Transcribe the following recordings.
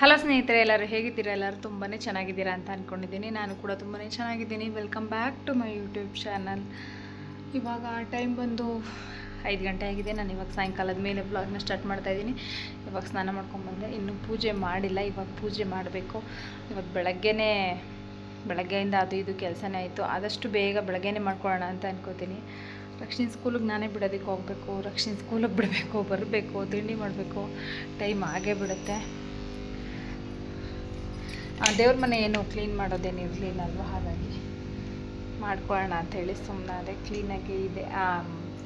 Hello ಸ್ನೇಹಿತರೆ, ಎಲ್ಲರೂ ಹೇಗಿದ್ದೀರಾ? ಎಲ್ಲರೂ ತುಂಬಾ ಚೆನ್ನಾಗಿದ್ದೀರಾ ಅಂತ ಅಂದ್ಕೊಂಡಿದ್ದೀನಿ ನಾನು ಕೂಡ ತುಂಬಾ ಚೆನ್ನಾಗಿದ್ದೀನಿ. Welcome back to my YouTube channel ಇವಾಗ ಟೈಮ್ ಬಂದು ಐದು ಗಂಟೆ ಆಗಿದೆ. ನಾನು ಇವಾಗ ಸಾಯಂಕಾಲದ ಮೇಲೆ ಬ್ಲಾಗ್ನ ಸ್ಟಾರ್ಟ್ ಮಾಡ್ತಾ ಇದ್ದೀನಿ. ಇವಾಗ ಸ್ನಾನ ಮಾಡ್ಕೊಂಡ್ಬಂದೆ ಇನ್ನೂ ಪೂಜೆ ಮಾಡಿಲ್ಲ. ಇವಾಗ ಪೂಜೆ ಮಾಡಬೇಕು. ಇವಾಗ ಬೆಳಗ್ಗೆನೇ, ಬೆಳಗ್ಗೆಯಿಂದ ಅದು ಇದು ಕೆಲಸನೇ ಆಯಿತು. ಆದಷ್ಟು ಬೇಗ ಬೆಳಗ್ಗೆನೇ ಮಾಡ್ಕೊಳ್ಳೋಣ ಅಂತ ಅನ್ಕೋತೀನಿ. ರಕ್ಷಿಣ ಸ್ಕೂಲಿಗೆ ನಾನೇ ಬಿಡೋದಕ್ಕೆ ಹೋಗಬೇಕು. ರಕ್ಷಿಣ ಸ್ಕೂಲಿಗೆ ಬಿಡಬೇಕು, ಬರಬೇಕು, ತಿಂಡಿ ಮಾಡಬೇಕು. ಟೈಮ್ ಆಗೇ ಬಿಡುತ್ತೆ. ದೇವ್ರ ಮನೆ ಏನು ಕ್ಲೀನ್ ಮಾಡೋದೇನು ಇರಲಿಲ್ಲ ಅಲ್ವಾ? ಹಾಗಾಗಿ ಮಾಡ್ಕೊಳ್ಳೋಣ ಅಂಥೇಳಿ ಸುಮ್ಮನೆ ಅದೇ ಕ್ಲೀನಾಗಿ ಇದೆ.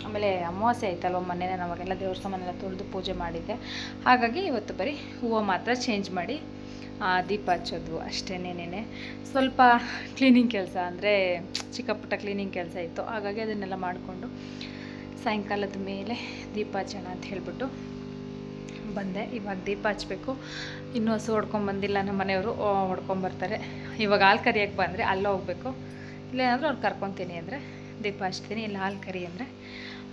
ಆಮೇಲೆ ಅಮಾವಾಸ್ಯೆ ಆಯ್ತಲ್ವ ಮೊನ್ನೆ ನಾನು ಅವಾಗೆಲ್ಲ ದೇವ್ರ ಸಾಮಾನೆಲ್ಲ ತೊಳೆದು ಪೂಜೆ ಮಾಡಿದ್ದೆ. ಹಾಗಾಗಿ ಇವತ್ತು ಬರೀ ಹೂವು ಮಾತ್ರ ಚೇಂಜ್ ಮಾಡಿ ದೀಪ ಹಚ್ಚೋದು ಅಷ್ಟೇನೇನೆ ಸ್ವಲ್ಪ ಕ್ಲೀನಿಂಗ್ ಕೆಲಸ ಅಂದರೆ ಚಿಕ್ಕ ಪುಟ್ಟ ಕ್ಲೀನಿಂಗ್ ಕೆಲಸ ಇತ್ತು. ಹಾಗಾಗಿ ಅದನ್ನೆಲ್ಲ ಮಾಡಿಕೊಂಡು ಸಾಯಂಕಾಲದ ಮೇಲೆ ದೀಪ ಹಚ್ಚೋಣ ಅಂತ ಹೇಳ್ಬಿಟ್ಟು ಬಂದೆ. ಇವಾಗ ದೀಪ ಹಚ್ಚಬೇಕು ಇನ್ನೂ ಹಸು ಹೊಡ್ಕೊಂಬಂದಿಲ್ಲ ನಮ್ಮ ಮನೆಯವರು. ಹೊಡ್ಕೊಂಬರ್ತಾರೆ ಇವಾಗ ಹಾಲು ಕರಿಯೋಕ್ಕೆ ಬಂದರೆ ಅಲ್ಲೇ ಹೋಗಬೇಕು. ಇಲ್ಲೇನಾದರೂ ಅವ್ರು ಕರ್ಕೊತೀನಿ ಅಂದರೆ ದೀಪ ಹಚ್ತೀನಿ. ಇಲ್ಲ ಹಾಲು ಕರಿ ಅಂದರೆ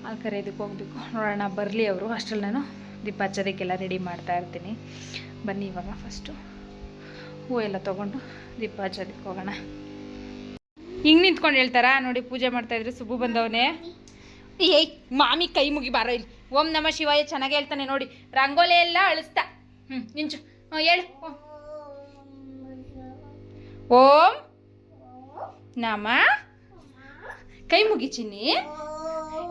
ಹಾಲು ಕರಿಯೋದಕ್ಕೆ ಹೋಗಬೇಕು. ನೋಡೋಣ, ಬರಲಿ ಅವರು. ಅಷ್ಟರಲ್ಲಿ ನಾನು ದೀಪ ಹಚ್ಚೋದಕ್ಕೆಲ್ಲ ರೆಡಿ ಮಾಡ್ತಾ ಇರ್ತೀನಿ. ಬನ್ನಿ ಇವಾಗ ಫಸ್ಟು ಎಲ್ಲ ತೊಗೊಂಡು ದೀಪ ಹಚ್ಚೋದಕ್ಕೆ ಹೋಗೋಣ. ಹಿಂಗೆ ನಿಂತ್ಕೊಂಡು ಹೇಳ್ತಾರಾ? ನೋಡಿ ಪೂಜೆ ಮಾಡ್ತಾಯಿದ್ರೆ ಸುಬ್ಬು ಬಂದವನೇ. ಏಯ್ ಮಾಮಿ ಕೈ ಮುಗಿ ಬಾರ ಇಲ್ಲಿ. ಓಂ ನಮ ಶಿವಾಯ, ಚೆನ್ನಾಗಿ ಹೇಳ್ತಾನೆ ನೋಡಿ. ರಂಗೋಲಿ ಎಲ್ಲ ಅಳಿಸ್ತಾ. ಹ್ಞೂ ನಿಂಚು ಹೇಳು. ಓಂ. ನಮ ಕೈ ಮುಗಿ ಚಿನ್ನಿ.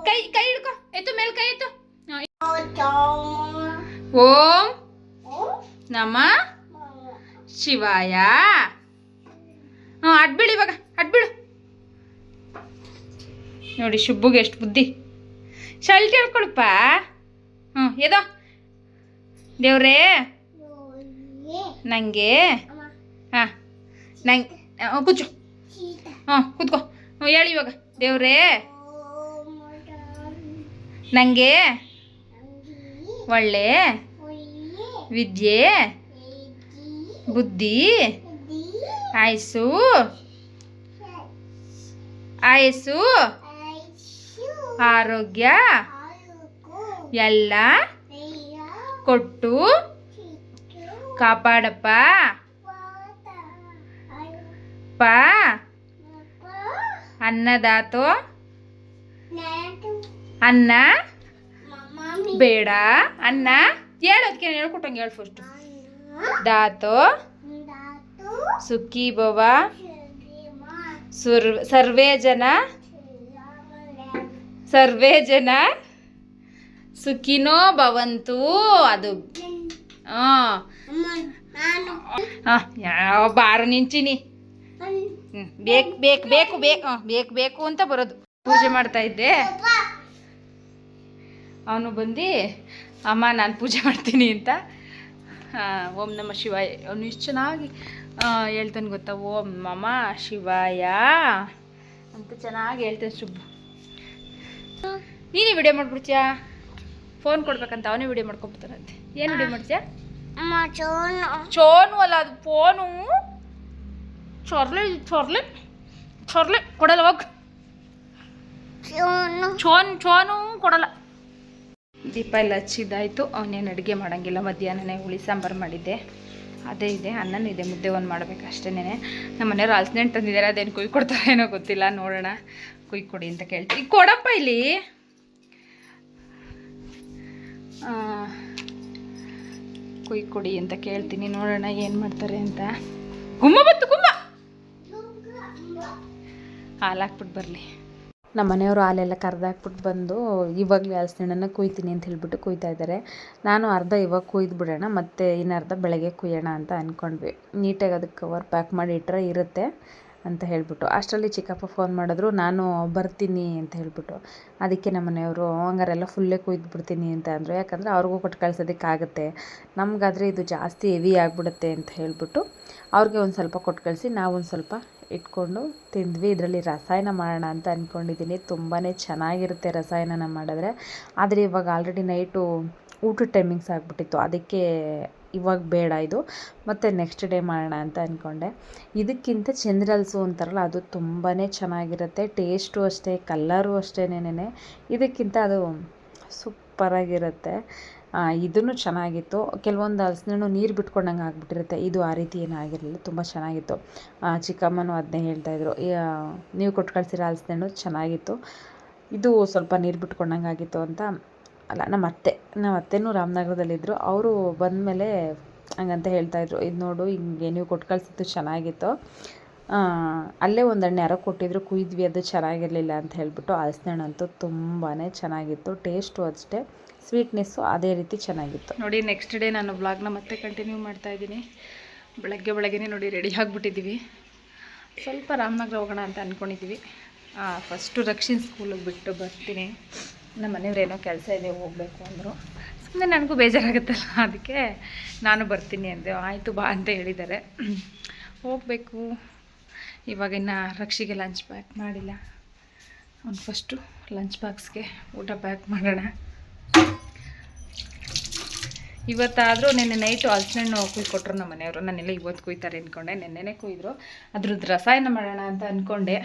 ಕೈ ಕೈ ಹಿಡ್ಕೊ. ಎತ್ತು, ಮೇಲೆ ಕೈ ಎತ್ತು. ಓಂ ನಮ ಶಿವಾಯ. ಹಾಂ ಅಡ್ಬಿಡು ಇವಾಗ. ಅಡ್ಬಿಡು. ನೋಡಿ, ಶುಬ್ಬುಗೆ ಎಷ್ಟು ಬುದ್ಧಿ. ಶಲ್ಟ್ ಹೇಳ್ಕೊಳಪ್ಪ ಹ್ಞೂ ಎದೋ? ದೇವ್ರೇ? ನನಗೆ ಹಾಂ, ನಂಗೆ ಕೂಚು ಹಾಂ ಕೂತ್ಕೋ. ಹೇಳಿ ಇವಾಗ. ದೇವ್ರೇ? ನನಗೆ ಒಳ್ಳೆ? ವಿದ್ಯೆ? ಬುದ್ಧಿ? ಆಯಸ್ಸು? ಆಯಸ್ಸು? ಆರೋಗ್ಯ? ಎಲ್ಲ? ಕೊಟ್ಟು? ಕಾಪಾಡಪ್ಪ? ಪ? ಅನ್ನದಾತೋ? ಅನ್ನ? ಬೇಡ. ಅನ್ನ? ಹೇಳೋದಕ್ಕೆ ಹೇಳ್ಕೊಟ್ಟಂಗೆ ಹೇಳು ಫಸ್ಟು ದಾತೋ? ಸುಖಿ ಭವ ಸುರ್ ಸರ್ವೇ ಜನ? ಸರ್ವೇ ಜನ ಸುಖಿನೋ ಭವಂತು. ಅದು ಯಾವ ಬಾರ ನಿಂಚಿನಿ ಬೇಕು ಬೇಕು ಬೇಕು ಬೇಕು ಬೇಕು ಬೇಕು ಅಂತ ಬರೋದು. ಪೂಜೆ ಮಾಡ್ತಾ ಇದ್ದೆ. ಅವನು ಬಂದು, ಅಮ್ಮ, ನಾನು ಪೂಜೆ ಮಾಡ್ತೀನಿ ಅಂತ. ಓಂ ನಮ ಶಿವಾಯ. ಅವನು ಇಷ್ಟು ಚೆನ್ನಾಗಿ ಹೇಳ್ತಾನೆ ಗೊತ್ತಾ? ಓಂ ಅಮ್ಮ ಶಿವಾಯ ಅಂತ ಚೆನ್ನಾಗಿ ಹೇಳ್ತಾನೆ ಶುಭ. ನೀನೇ ವಿಡಿಯೋ ಮಾಡ್ಬಿಡ್ತೀಯಾ? ಫೋನ್ ಕೊಡ್ಬೇಕಂತ ಅವನೇ ವಿಡಿಯೋ ಮಾಡ್ಕೊಬಿಡ್ತಾನಂತೆ ಏನು ವಿಡಿಯೋ ಮಾಡ್ತೀಯಾ? ಚೋನು. ಅಲ್ಲ ಅದು ಫೋನು. ಚೊರ್ಲೆ ಚೊರ್ಲೆ. ಚೊರ್ಲೆ ಕೊಡಲ್ಲ ಹೋಗ್. ಚೋನ್. ಚೋನು ಕೊಡಲ್ಲ. ದೀಪ ಎಲ್ಲ ಹಚ್ಚಿದ್ದಾಯಿತು. ಅವನೇನು ಅಡುಗೆ ಮಾಡೋಂಗಿಲ್ಲ. ಮಧ್ಯಾಹ್ನನೇ ಹುಳಿ ಸಾಂಬಾರು ಮಾಡಿದ್ದೆ. ಅದೇ ಇದೆ ಅನ್ನನ ಇದೆ ಮುದ್ದೆ ಒಂದು ಮಾಡಬೇಕು ಅಷ್ಟೇನೆ ನಮ್ಮ ಮನೆಯವ್ರು ಹಲ್ಸಿನ ತಂದಿದ್ದಾರೆ. ಅದೇನು ಕುಯ್ ಕೊಡ್ತಾರೇನೋ ಗೊತ್ತಿಲ್ಲ ನೋಡೋಣ. ಕುಯ್ ಕೊಡಿ ಅಂತ ಕೇಳ್ತೀನಿ ಕೊಡಪ್ಪ ಇಲ್ಲಿ. ಕುಯ್ ಕೊಡಿ ಅಂತ ಕೇಳ್ತೀನಿ. ನೋಡೋಣ ಏನು ಮಾಡ್ತಾರೆ ಅಂತ. ಗುಮ್ಮ ಬತ್ತು ಗುಮ್ಮ. ಹಾಲು ಹಾಕ್ಬಿಟ್ಟು ಬರಲಿ. ನಮ್ಮ ಮನೆಯವರು ಹಾಲೆಲ್ಲ ಕರೆದಾಕ್ಬಿಟ್ಟು ಬಂದು ಇವಾಗಲೇ ಹಲಸಿನಣ್ಣನ ಕುಯ್ತೀನಿ ಅಂತ ಹೇಳ್ಬಿಟ್ಟು ಕುಯ್ತಾ ಇದ್ದಾರೆ. ನಾನು ಅರ್ಧ ಇವಾಗ ಕುಯ್ದು ಬಿಡೋಣ, ಮತ್ತು ಇನ್ನು ಅರ್ಧ ಬೆಳಗ್ಗೆ ಕುಯ್ಯೋಣ ಅಂತ ಅಂದ್ಕೊಂಡ್ವಿ ನೀಟಾಗಿ ಅದಕ್ಕೆ ಕವರ್ ಪ್ಯಾಕ್ ಮಾಡಿ ಇಟ್ಟರೆ ಇರುತ್ತೆ. ಅಂತ ಹೇಳಿಬಿಟ್ಟು. ಅಷ್ಟರಲ್ಲಿ ಚಿಕ್ಕಪ್ಪ ಫೋನ್ ಮಾಡಿದ್ರು, ನಾನು ಬರ್ತೀನಿ ಅಂತ ಹೇಳ್ಬಿಟ್ಟು. ಅದಕ್ಕೆ ನಮ್ಮ ಮನೆಯವರು, ಹಂಗಾರೆಲ್ಲ ಫುಲ್ಲೇ ಕುಯ್ದು ಬಿಡ್ತೀನಿ ಅಂತ ಅಂದರು. ಯಾಕಂದರೆ ಅವ್ರಿಗೂ ಕೊಟ್ಟು ಕಳ್ಸೋದಕ್ಕಾಗುತ್ತೆ. ನಮಗಾದರೆ ಇದು ಜಾಸ್ತಿ ಹೆವಿ ಆಗಿಬಿಡುತ್ತೆ ಅಂತ ಹೇಳ್ಬಿಟ್ಟು ಅವ್ರಿಗೆ ಒಂದು ಸ್ವಲ್ಪ ಕೊಟ್ಟು ಕಳಿಸಿ, ನಾವು ಒಂದು ಸ್ವಲ್ಪ ಇಟ್ಕೊಂಡು ತಿಂದ್ವಿ. ಇದರಲ್ಲಿ ರಸಾಯನ ಮಾಡೋಣ ಅಂತ ಅಂದ್ಕೊಂಡಿದ್ದೀನಿ ತುಂಬಾ ಚೆನ್ನಾಗಿರುತ್ತೆ ರಸಾಯನನ ಮಾಡಿದ್ರೆ. ಆದರೆ ಇವಾಗ ಆಲ್ರೆಡಿ ನೈಟು ಊಟದ ಟೈಮಿಂಗ್ಸ್ ಆಗಿಬಿಟ್ಟಿತ್ತು. ಅದಕ್ಕೆ ಇವಾಗ ಬೇಡ ಇದು. ಮತ್ತು ನೆಕ್ಸ್ಟ್ ಡೇ ಮಾಡೋಣ ಅಂತ ಅಂದ್ಕೊಂಡೆ ಇದಕ್ಕಿಂತ ಚಂದ್ರಲ್ಸು ಅಂತಾರಲ್ಲ, ಅದು ತುಂಬಾ ಚೆನ್ನಾಗಿರುತ್ತೆ. ಟೇಸ್ಟು ಅಷ್ಟೇ ಕಲ್ಲರು ಅಷ್ಟೇನೇನೆ ಇದಕ್ಕಿಂತ ಅದು ಸೂಪರಾಗಿರುತ್ತೆ ಇದೂ ಚೆನ್ನಾಗಿತ್ತು. ಕೆಲವೊಂದು ಹಲಸಿನಣ್ಣು ನೀರು ಬಿಟ್ಕೊಂಡಂಗೆ ಆಗಿಬಿಟ್ಟಿರುತ್ತೆ. ಇದು ಆ ರೀತಿ ಏನೂ ಆಗಿರಲಿಲ್ಲ. ತುಂಬ ಚೆನ್ನಾಗಿತ್ತು. ಚಿಕ್ಕಮ್ಮನೂ ಅದನ್ನೇ ಹೇಳ್ತಾಯಿದ್ರು ನೀವು ಕೊಟ್ಟು ಕಳಿಸಿರೋ ಚೆನ್ನಾಗಿತ್ತು. ಇದು ಸ್ವಲ್ಪ ನೀರು ಬಿಟ್ಕೊಂಡಂಗೆ ಆಗಿತ್ತು ಅಂತ. ಅಲ್ಲ, ನಮ್ಮ ಅತ್ತೆ, ನಮ್ಮ ಅತ್ತೆನೂ ರಾಮನಗರದಲ್ಲಿದ್ದರು ಅವರು ಬಂದಮೇಲೆ ಹಂಗಂತ ಹೇಳ್ತಾಯಿದ್ರು, ಇದು ನೋಡು, ಹಿಂಗೆ ನೀವು ಕೊಟ್ಟು ಕಳಿಸಿದ್ದು ಚೆನ್ನಾಗಿತ್ತು. ಅಲ್ಲೇ ಒಂದು ಹಣ್ಣು ಯಾರೋ ಕೊಟ್ಟಿದ್ರು, ಕುಯ್ದ್ವಿ, ಅದು ಚೆನ್ನಾಗಿರಲಿಲ್ಲ ಅಂತ ಹೇಳಿಬಿಟ್ಟು ಹಲಸಿನ ಹಣ್ಣಂತೂ ತುಂಬಾ ಚೆನ್ನಾಗಿತ್ತು. ಟೇಸ್ಟು ಅಷ್ಟೇ, ಸ್ವೀಟ್ನೆಸ್ಸು ಅದೇ ರೀತಿ ಚೆನ್ನಾಗಿತ್ತು. ನೋಡಿ, ನೆಕ್ಸ್ಟ್ ಡೇ ನಾನು ವ್ಲಾಗ್ನ ಮತ್ತೆ ಕಂಟಿನ್ಯೂ ಮಾಡ್ತಾ ಇದ್ದೀನಿ. ಬೆಳಗ್ಗೆ ಬೆಳಗ್ಗೆ ನೋಡಿ, ರೆಡಿ ಆಗಿಬಿಟ್ಟಿದ್ದೀವಿ. ಸ್ವಲ್ಪ ರಾಮನಗರ ಹೋಗೋಣ ಅಂತ ಅಂದ್ಕೊಂಡಿದ್ದೀವಿ ಫಸ್ಟು ರಕ್ಷಿನ್ ಸ್ಕೂಲಿಗೆ ಬಿಟ್ಟು ಬರ್ತೀನಿ. ನಮ್ಮ ಮನೆಯವ್ರೇನೋ ಕೆಲಸ ಇದೆ, ಹೋಗಬೇಕು ಅಂದರು. ಸುಮ್ಮನೆ ನನಗೂ ಬೇಜಾರಾಗುತ್ತಲ್ಲ, ಅದಕ್ಕೆ ನಾನು ಬರ್ತೀನಿ ಅಂದೆ. ಆಯಿತು ಬಾ ಅಂತ ಹೇಳಿದ್ದಾರೆ. ಹೋಗಬೇಕು. ಇವಾಗಿನ್ನು ರಕ್ಷಿಗೆ ಲಂಚ್ ಪ್ಯಾಕ್ ಮಾಡಿಲ್ಲ. ಅವ್ನು ಫಸ್ಟು ಲಂಚ್ ಬಾಕ್ಸ್ಗೆ ಊಟ ಪ್ಯಾಕ್ ಮಾಡೋಣ. ಇವತ್ತಾದರೂ ನಿನ್ನೆ ನೈಟು ಹಲಸಿನಣ್ಣು ಕುಯ್ಕೊಟ್ರು ನಮ್ಮ ಮನೆಯವರು. ನಾನೆಲ್ಲ ಇವತ್ತು ಕುಯ್ತಾರೆ ಅಂದ್ಕೊಂಡೆ ನೆನ್ನೆನೇ ಕುಯ್ದರು. ಅದ್ರದ್ದು ರಸಾಯನ ಮಾಡೋಣ ಅಂತ ಅಂದ್ಕೊಂಡೆ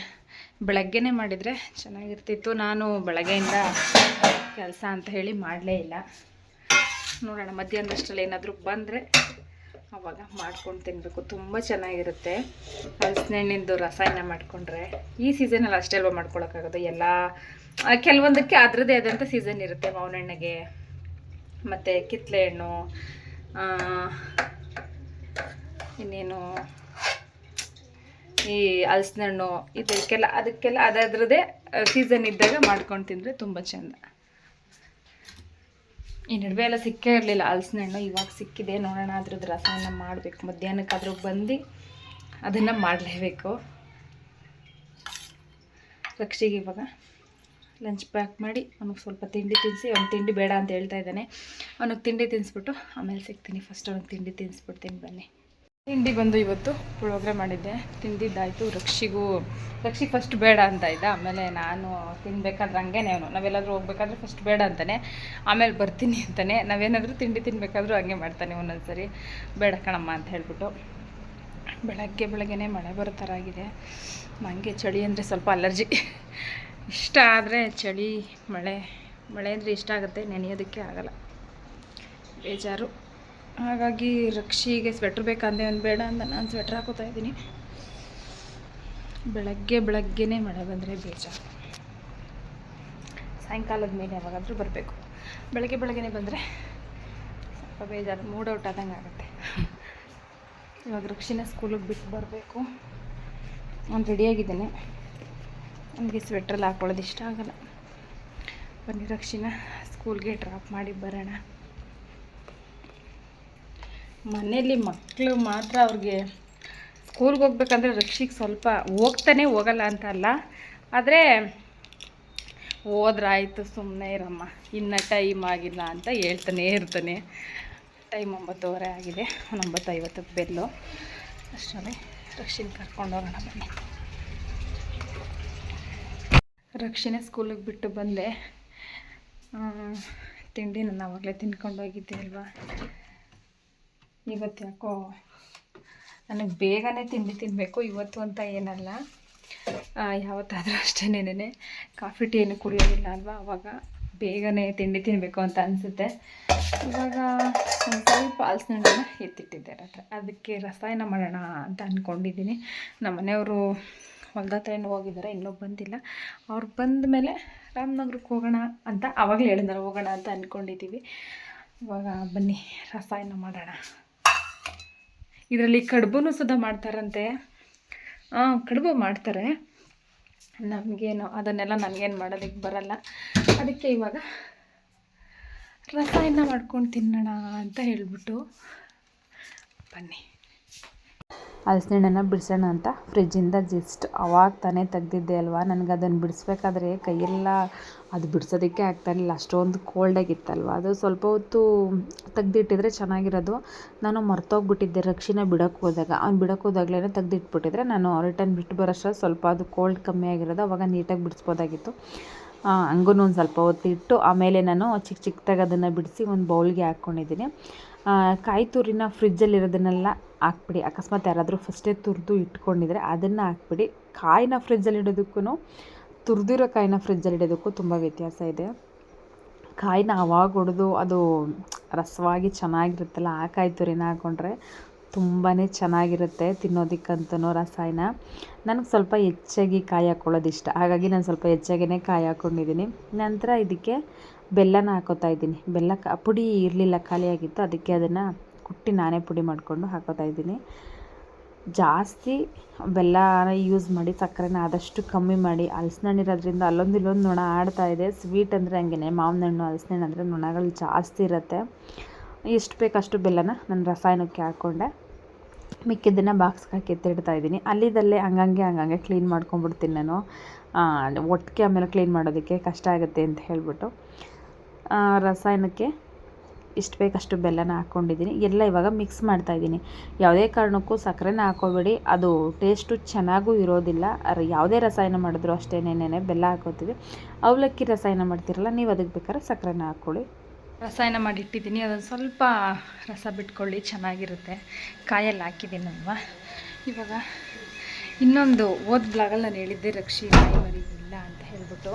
ಬೆಳಗ್ಗೆನೇ ಮಾಡಿದರೆ ಚೆನ್ನಾಗಿರ್ತಿತ್ತು. ನಾನು ಬೆಳಗ್ಗೆಯಿಂದ ಕೆಲಸ ಅಂತ ಹೇಳಿ ಮಾಡಲೇ ಇಲ್ಲ. ನೋಡೋಣ, ಮಧ್ಯಾಹ್ನದಷ್ಟರಲ್ಲಿ ಏನಾದರೂ ಬಂದರೆ ಅವಾಗ ಮಾಡ್ಕೊಂಡು ತಿನ್ನಬೇಕು ತುಂಬ ಚೆನ್ನಾಗಿರುತ್ತೆ ಹಲಸಿನಣ್ಣಿಂದು ರಸಾಯನ ಮಾಡಿಕೊಂಡ್ರೆ. ಈ ಸೀಸನಲ್ಲಿ ಅಷ್ಟೇ ಅಲ್ವಾ ಮಾಡ್ಕೊಳಕ್ಕಾಗೋದು? ಎಲ್ಲ ಕೆಲವೊಂದಕ್ಕೆ ಅದರದ್ದೇ ಆದಂಥ ಸೀಸನ್ ಇರುತ್ತೆ ಮಾವಿನ ಹಣ್ಣಿಗೆ ಮತ್ತು ಕಿತ್ತಲೆ ಹಣ್ಣು ಇನ್ನೇನು ಈ ಹಲ್ಸಿನ ಹಣ್ಣು, ಇದಕ್ಕೆಲ್ಲ, ಅದಕ್ಕೆಲ್ಲ ಅದರದ್ದೇ ಸೀಸನ್ ಇದ್ದಾಗ ಮಾಡ್ಕೊಂಡು ತಿಂದರೆ ತುಂಬ ಚೆಂದ. ಈ ನಡುವೆ ಎಲ್ಲ ಸಿಕ್ಕೇ ಇರಲಿಲ್ಲ ಹಲ್ಸಿನ ಹಣ್ಣು, ಇವಾಗ ಸಿಕ್ಕಿದೆ, ನೋಡೋಣ, ಅದ್ರದ್ದು ರಸವನ್ನು ಮಾಡಬೇಕು, ಮಧ್ಯಾಹ್ನಕ್ಕಾದ್ರೂ ಬಂದು ಅದನ್ನು ಮಾಡಲೇಬೇಕು. ರಕ್ಷಿಗೆ ಇವಾಗ. ಲಂಚ್ ಪ್ಯಾಕ್ ಮಾಡಿ, ಅವನಿಗೆ ಸ್ವಲ್ಪ ತಿಂಡಿ ತಿನ್ನಿಸಿ ಅವ್ನು ತಿಂಡಿ ಬೇಡ ಅಂತ ಹೇಳ್ತಾ ಇದ್ದಾನೆ. ಅವನಿಗೆ ತಿಂಡಿ ತಿನ್ನಿಸ್ಬಿಟ್ಟು ಆಮೇಲೆ ಸಿಗ್ತೀನಿ. ಫಸ್ಟ್ ಅವ್ನಿಗೆ ತಿಂಡಿ ತಿನ್ನಿಸ್ಬಿಡ್ತೀನಿ ಬನ್ನಿ. ತಿಂಡಿ ಬಂದು ಇವತ್ತು ಪುಳೋಗ್ರೆ ಮಾಡಿದ್ದೆ. ತಿಂದಿದ್ದಾಯಿತು ರಕ್ಷಿಗೂ. ರಕ್ಷಿಗೆ ಫಸ್ಟ್ ಬೇಡ ಅಂತ ಇದ್ದ. ಆಮೇಲೆ ನಾನು ತಿನ್ಬೇಕಾದ್ರೆ ಹಂಗೇನೆ ಅವನು. ನಾವೆಲ್ಲಾದರೂ ಹೋಗ್ಬೇಕಾದ್ರೆ ಫಸ್ಟ್ ಬೇಡ ಅಂತಾನೆ. ಆಮೇಲೆ ಬರ್ತೀನಿ ಅಂತಾನೆ. ನಾವೇನಾದರೂ ತಿಂಡಿ ತಿನ್ಬೇಕಾದ್ರೂ ಹಂಗೆ ಮಾಡ್ತಾನೆ ಒಂದೊಂದ್ಸರಿ. ಬೇಡ ಕಣಮ್ಮ ಅಂತ ಹೇಳ್ಬಿಟ್ಟು. ಬೆಳಗ್ಗೆ ಬೆಳಗ್ಗೆನೇ ಮಳೆ ಬರೋ ಥರ ಆಗಿದೆ. ನನಗೆ ಚಳಿ ಅಂದರೆ ಸ್ವಲ್ಪ ಅಲರ್ಜಿ. ಇಷ್ಟ ಆದರೆ ಚಳಿ, ಮಳೆ ಮಳೆ ಅಂದರೆ ಇಷ್ಟ ಆಗುತ್ತೆ, ನೆನೆಯೋದಕ್ಕೆ ಆಗಲ್ಲ. ಬೇಜಾರು. ಹಾಗಾಗಿ ರಕ್ಷಿಗೆ ಸ್ವೆಟ್ರ್ ಬೇಕಂದೆ ಒಂದು ಬೇಡ ಅಂತ ನಾನು ಸ್ವೆಟ್ರ್ ಹಾಕೋತಾ ಇದ್ದೀನಿ. ಬೆಳಗ್ಗೆ ಬೆಳಗ್ಗೆನೇ ಮಳೆ ಬಂದರೆ ಬೇಜಾರು. ಸಾಯಂಕಾಲದ ಮೇಲೆ ಯಾವಾಗಾದರೂ ಬರಬೇಕು. ಬೆಳಗ್ಗೆ ಬೆಳಗ್ಗೆನೇ ಬಂದರೆ ಸ್ವಲ್ಪ ಬೇಜಾರು ಮೂಡ್ ಔಟ್ ಆದಂಗೆ ಆಗುತ್ತೆ. ಇವಾಗ ರಕ್ಷಿನ ಸ್ಕೂಲಿಗೆ ಬಿಟ್ಟು ಬರಬೇಕು. ನಾನು ರೆಡಿಯಾಗಿದ್ದೇನೆ ನನಗೆ ಸ್ವೆಟ್ರಲ್ಲಿ ಹಾಕ್ಕೊಳ್ಳೋದು ಇಷ್ಟ ಆಗಲ್ಲ. ಬನ್ನಿ ರಕ್ಷಿನ ಸ್ಕೂಲ್ಗೆ ಡ್ರಾಪ್ ಮಾಡಿ ಬರೋಣ. ಮನೆಯಲ್ಲಿ ಮಕ್ಕಳು ಮಾತ್ರ ಅವ್ರಿಗೆ ಸ್ಕೂಲ್ಗೆ ಹೋಗ್ಬೇಕಂದ್ರೆ ರಕ್ಷಿಗೆ ಸ್ವಲ್ಪ ಹೋಗ್ತಾನೆ ಹೋಗಲ್ಲ ಅಂತ ಅಲ್ಲ. ಆದರೆ ಹೋದ್ರಾಯ್ತು ಸುಮ್ಮನೆ ಇರಮ್ಮ, ಇನ್ನು ಟೈಮ್ ಆಗಿಲ್ಲ ಅಂತ ಹೇಳ್ತಾನೆ ಇರ್ತಾನೆ. ಟೈಮ್ ಒಂಬತ್ತುವರೆ ಆಗಿದೆ ಒಂಬತ್ತು ಐವತ್ತಕ್ಕೆ ಬೆಲ್ಲು. ಅಷ್ಟರಲ್ಲಿ ರಕ್ಷಿನ ಕರ್ಕೊಂಡು ಹೋಗೋಣ ಬನ್ನಿ. ರಕ್ಷಿಣೆ ಸ್ಕೂಲಿಗೆ ಬಿಟ್ಟು ಬಂದೆ. ತಿಂಡಿ ನಾನು ಆವಾಗಲೇ ತಿನ್ಕೊಂಡು ಹೋಗಿದ್ದೆ ಅಲ್ವಾ? ಇವತ್ತು ಯಾಕೋ ನನಗೆ ಬೇಗನೆ ತಿಂಡಿ ತಿನ್ನಬೇಕು ಇವತ್ತು ಅಂತ ಏನಲ್ಲ. ಯಾವತ್ತಾದರೂ ಅಷ್ಟೇ ನೆನೆ ಕಾಫಿ ಟೀ ಏನು ಕುಡಿಯೋದಿಲ್ಲ ಅಲ್ವಾ ಅವಾಗ? ಬೇಗನೆ ತಿಂಡಿ ತಿನ್ನಬೇಕು ಅಂತ ಅನಿಸುತ್ತೆ. ಇವಾಗ ಸ್ವಲ್ಪ ಹಲಸಿನಣ್ಣನ್ನು ಎತ್ತಿಟ್ಟಿದ್ದಾರೆ ಅದಕ್ಕೆ ರಸಾಯನ ಮಾಡೋಣ ಅಂತ ಅಂದ್ಕೊಂಡಿದ್ದೀನಿ ನಮ್ಮ ಮನೆಯವರು ಹೊಲ್ದ ಹತ್ರ ಏನು ಹೋಗಿದ್ದಾರೆ ಇನ್ನೂ ಬಂದಿಲ್ಲ. ಅವ್ರು ಬಂದ ಮೇಲೆ ರಾಮನಗರಕ್ಕೆ ಹೋಗೋಣ ಅಂತ ಆವಾಗಲೇ ಹೇಳಿದಾರೆ ಹೋಗೋಣ ಅಂತ ಅಂದ್ಕೊಂಡಿದ್ದೀವಿ ಇವಾಗ ಬನ್ನಿ, ರಸಾಯನ ಮಾಡೋಣ. ಇದರಲ್ಲಿ ಕಡುಬು ಸುಧಾ ಮಾಡ್ತಾರಂತೆ. ಹಾಂ ಕಡುಬು ಮಾಡ್ತಾರೆ. ನಮಗೇನು, ಅದನ್ನೆಲ್ಲ ನನಗೇನು ಮಾಡೋದಕ್ಕೆ ಬರಲ್ಲ. ಅದಕ್ಕೆ ಇವಾಗ ರಸಾಯನ ಮಾಡ್ಕೊಂಡು ತಿನ್ನೋಣ ಅಂತ ಹೇಳಿಬಿಟ್ಟು ಬನ್ನಿ. ಹಲಸಿನಣ್ಣನ ಬಿಡಿಸೋಣ ಅಂತ ಫ್ರಿಜ್ಜಿಂದ ಜಸ್ಟ್ ಅವಾಗ ತಾನೇ ತೆಗ್ದಿದ್ದೆ ಅಲ್ವಾ? ನನಗೆ ಅದನ್ನು ಬಿಡಿಸ್ಬೇಕಾದ್ರೆ ಕೈಯೆಲ್ಲ ಅದು ಬಿಡಿಸೋದಕ್ಕೆ ಆಗ್ತಾಯಿರಲಿಲ್ಲ ಅಷ್ಟೊಂದು ಕೋಲ್ಡಾಗಿತ್ತಲ್ವ ಅದು ಸ್ವಲ್ಪ ಹೊತ್ತು ತೆಗ್ದಿಟ್ಟಿದ್ರೆ ಚೆನ್ನಾಗಿರೋದು. ನಾನು ಮರ್ತೋಗ್ಬಿಟ್ಟಿದ್ದೆ. ರಕ್ಷಿನ ಬಿಡೋಕ್ಕೆ ಹೋದಾಗ. ಅವ್ನು ಬಿಡೋಕ್ಕೆ ಹೋದಾಗಲೇ ತೆಗ್ದಿಟ್ಬಿಟ್ಟಿದ್ರೆ ನಾನು ರಿಟರ್ನ್ ಬಿಟ್ಟು ಬರೋಷ್ಟು ಸ್ವಲ್ಪ ಅದು ಕೋಲ್ಡ್ ಕಮ್ಮಿ ಆಗಿರೋದು. ಅವಾಗ ನೀಟಾಗಿ ಬಿಡಿಸ್ಬೋದಾಗಿತ್ತು. ಹಂಗೂ ಒಂದು ಸ್ವಲ್ಪ ಹೊತ್ತು ಇಟ್ಟು ಆಮೇಲೆ ನಾನು ಚಿಕ್ಕ ಚಿಕ್ಕದಾಗಿ ಅದನ್ನು ಬಿಡಿಸಿ ಒಂದು ಬೌಲ್ಗೆ ಹಾಕ್ಕೊಂಡಿದ್ದೀನಿ ಕಾಯಿ ತುರಿನ ಫ್ರಿಜ್ಜಲ್ಲಿರೋದನ್ನೆಲ್ಲ ಹಾಕ್ಬಿಡಿ. ಅಕಸ್ಮಾತ್ ಯಾರಾದರೂ ಫಸ್ಟೇ ತುರಿದು ಇಟ್ಕೊಂಡಿದ್ರೆ ಅದನ್ನು ಹಾಕ್ಬಿಡಿ. ಕಾಯಿನ ಫ್ರಿಜ್ಜಲ್ಲಿ ಇಡೋದಕ್ಕೂ ತುರಿದಿರೋ ಕಾಯಿನ ಫ್ರಿಜ್ಜಲ್ಲಿ ಇಡೋದಕ್ಕೂ ತುಂಬ ವ್ಯತ್ಯಾಸ ಇದೆ. ಕಾಯಿನ ಅವಾಗ ಹೊಡೆದು ಅದು ರಸವಾಗಿ ಚೆನ್ನಾಗಿರುತ್ತಲ್ಲ, ಆ ಕಾಯಿ ತುರಿನ ಹಾಕ್ಕೊಂಡ್ರೆ ತುಂಬಾ ಚೆನ್ನಾಗಿರುತ್ತೆ ತಿನ್ನೋದಕ್ಕಂತೂ ರಸಾಯನ. ನನಗೆ ಸ್ವಲ್ಪ ಹೆಚ್ಚಾಗಿ ಕಾಯಿ ಹಾಕ್ಕೊಳ್ಳೋದು ಇಷ್ಟ ಹಾಗಾಗಿ ನಾನು ಸ್ವಲ್ಪ ಹೆಚ್ಚಾಗಿನೇ ಕಾಯಿ ಹಾಕ್ಕೊಂಡಿದ್ದೀನಿ ನಂತರ ಇದಕ್ಕೆ ಬೆಲ್ಲನ ಹಾಕೋತಾ ಇದ್ದೀನಿ. ಬೆಲ್ಲ ಕ, ಪುಡಿ ಇರಲಿಲ್ಲ ಖಾಲಿಯಾಗಿತ್ತು ಅದಕ್ಕೆ ಅದನ್ನು ಕುಟ್ಟಿ ನಾನೇ ಪುಡಿ ಮಾಡಿಕೊಂಡು ಹಾಕೋತಾ ಇದ್ದೀನಿ. ಜಾಸ್ತಿ ಬೆಲ್ಲನ ಯೂಸ್ ಮಾಡಿ, ಸಕ್ಕರೆನ ಆದಷ್ಟು ಕಮ್ಮಿ ಮಾಡಿ ಹಲ್ಸಿನ ಹಣ್ಣು ಇರೋದ್ರಿಂದ ಅಲ್ಲೊಂದು ಇಲ್ಲೊಂದು ನೊಣ ಆಡ್ತಾ ಇದೆ. ಸ್ವೀಟ್ ಅಂದರೆ ಹಂಗೆ ಮಾವಿನ ಹಣ್ಣು ಹಲ್ಸಿನ ಹಣ್ಣು ಅಂದರೆ ನೊಣಗಳು ಜಾಸ್ತಿ ಇರುತ್ತೆ. ಎಷ್ಟು ಬೇಕಷ್ಟು ಬೆಲ್ಲನ ನಾನು ರಸಾಯನಕ್ಕೆ ಹಾಕ್ಕೊಂಡೆ ಮಿಕ್ಕಿದ್ದನ್ನು ಬಾಕ್ಸ್ಗೆ ಹಾಕಿ ಎತ್ತಿಡ್ತಾ ಇದ್ದೀನಿ. ಅಲ್ಲಿದಲ್ಲೇ ಹಂಗಂಗೆ ಹಂಗಂಗೆ ಕ್ಲೀನ್ ಮಾಡ್ಕೊಂಬಿಡ್ತೀನಿ ನಾನು. ಒಟ್ಟಿಗೆ ಆಮೇಲೆ ಕ್ಲೀನ್ ಮಾಡೋದಕ್ಕೆ ಕಷ್ಟ ಆಗುತ್ತೆ ಅಂತ ಹೇಳಿಬಿಟ್ಟು. ರಸಾಯನಕ್ಕೆ ಇಷ್ಟು ಬೇಕಷ್ಟು ಬೆಲ್ಲನ ಹಾಕ್ಕೊಂಡಿದ್ದೀನಿ. ಎಲ್ಲ ಇವಾಗ ಮಿಕ್ಸ್ ಮಾಡ್ತಾಯಿದ್ದೀನಿ ಯಾವುದೇ ಕಾರಣಕ್ಕೂ ಸಕ್ಕರೆನ ಹಾಕೋಬೇಡಿ ಅದು ಟೇಸ್ಟು ಚೆನ್ನಾಗೂ ಇರೋದಿಲ್ಲ. ಯಾವುದೇ ರಸಾಯನ ಮಾಡಿದ್ರು ಅಷ್ಟೇ ನೆನೆ ಬೆಲ್ಲ ಹಾಕೋತೀವಿ ಅವಲಕ್ಕಿ ರಸಾಯನ ಮಾಡ್ತಿರಲ್ಲ, ನೀವು ಅದಕ್ಕೆ ಬೇಕಾದ್ರೆ ಸಕ್ಕರೆನ ಹಾಕ್ಕೊಳ್ಳಿ. ರಸಾಯನ ಮಾಡಿಟ್ಟಿದ್ದೀನಿ. ಅದೊಂದು ಸ್ವಲ್ಪ ರಸ ಬಿಟ್ಕೊಳ್ಳಿ, ಚೆನ್ನಾಗಿರುತ್ತೆ. ಕಾಯಲ್ಲಿ ಹಾಕಿದ್ದೀನಲ್ವ ಇವಾಗ ಇನ್ನೊಂದು ಓದ್ ಬ್ಲಾಗಲ್ಲಿ ನಾನು ಹೇಳಿದ್ದೆ, ರಕ್ಷಿ ಕಾಯಿ ಮರಿ ಇಲ್ಲ ಅಂತ ಹೇಳ್ಬಿಟ್ಟು.